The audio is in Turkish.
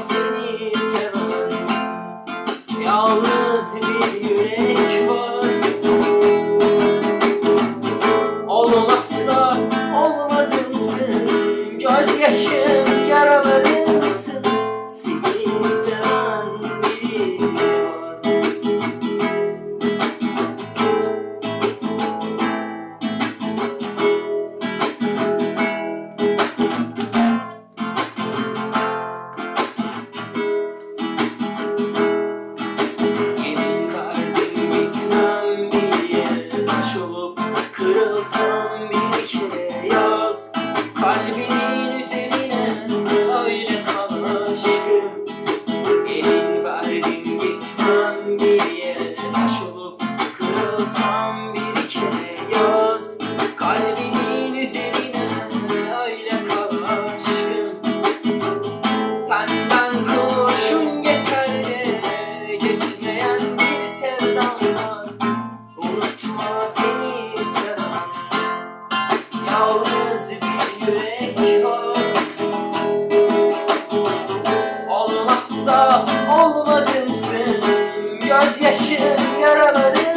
seni seven Yalnız bir yürek var. Olmaksa Olmazsa olmazımsın gözyaşım Kalbinin üzerine öyle kalan aşkım Elin verdin gitmem geriye. Taş olup kırılsam bir kere yaz. Kalbinin üzerine öyle kalan aşkım Benden kurşun geçer de bir sevdam var. Seni seven Ceyhan Olmazsa olmazımsın Gözyaşım yaralarım